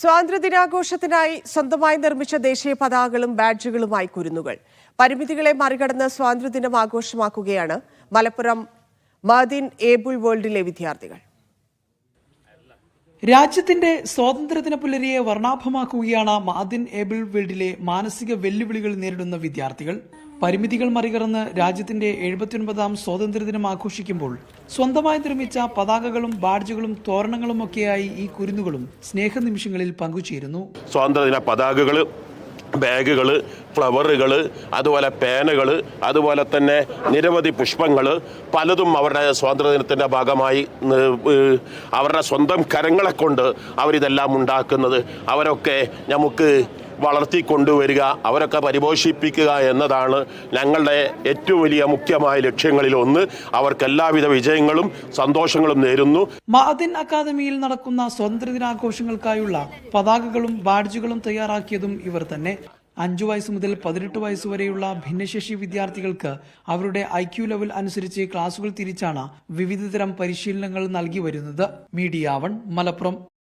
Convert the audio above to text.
സ്വാതന്ത്ര്യദിനാഘോഷത്തിനായി സ്വന്തമായി നിർമ്മിച്ച ദേശീയ പതാകകളും ബാഡ്ജുകളുമായി കുരുന്നുകൾ. പരിമിതികളെ മറികടന്ന് സ്വാതന്ത്ര്യദിനം ആഘോഷമാക്കുകയാണ് മലപ്പുറം മദീൻ ഏബുൾ വേൾഡിലെ വിദ്യാർത്ഥികൾ. രാജ്യത്തിന്റെ സ്വാതന്ത്ര്യദിന പുലരിയെ വർണാഭമാക്കുകയാണ് മാദിൻ ഏബിൾ വേൾഡിലെ മാനസിക വെല്ലുവിളികൾ നേരിടുന്ന വിദ്യാർത്ഥികൾ. പരിമിതികൾ മറികടന്ന് രാജ്യത്തിന്റെ എഴുപത്തിയൊൻപതാം സ്വാതന്ത്ര്യദിനം ആഘോഷിക്കുമ്പോൾ സ്വന്തമായി നിർമ്മിച്ച പതാകകളും ബാഡ്ജുകളും തോരണങ്ങളും ഒക്കെയായി ഈ കുരുന്നുകളും സ്നേഹനിമിഷങ്ങളിൽ പങ്കുചേരുന്നു. സ്വാതന്ത്ര്യദിന പതാകകൾ ബാഗുകൾ ഫ്ലവറുകൾ അതുപോലെ പേനകൾ അതുപോലെ തന്നെ നിരവധി പുഷ്പങ്ങൾ പലതും അവരുടെ സ്വാതന്ത്ര്യദിനത്തിന്റെ ഭാഗമായി അവരുടെ സ്വന്തം കരങ്ങളെ കൊണ്ട് അവരിതെല്ലാം ഉണ്ടാക്കുന്നത്. അവരൊക്കെ നമുക്ക് വളർത്തിക്കൊണ്ടുവരിക അവരൊക്കെ പരിപോഷിപ്പിക്കുക എന്നതാണ് ഞങ്ങളുടെ ഏറ്റവും വലിയ മുഖ്യമായ ലക്ഷ്യങ്ങളിൽ ഒന്ന്. അവർക്ക് എല്ലാവിധ വിജയങ്ങളും സന്തോഷങ്ങളും നേരുന്നു. മാദിൻ അക്കാദമിയിൽ നടക്കുന്ന സ്വാതന്ത്ര്യ ദിനാഘോഷങ്ങൾക്കായുള്ള പതാകകളും ബാഡ്ജുകളും തയ്യാറാക്കിയതും ഇവർ തന്നെ. അഞ്ചു വയസ്സ് മുതൽ പതിനെട്ട് വയസ്സ് വരെയുള്ള ഭിന്നശേഷി വിദ്യാർത്ഥികൾക്ക് അവരുടെ ഐ ക്യു ലെവൽ അനുസരിച്ച് ക്ലാസുകൾ തിരിച്ചാണ് വിവിധതരം പരിശീലനങ്ങൾ നൽകി വരുന്നത്. Media one Malappuram.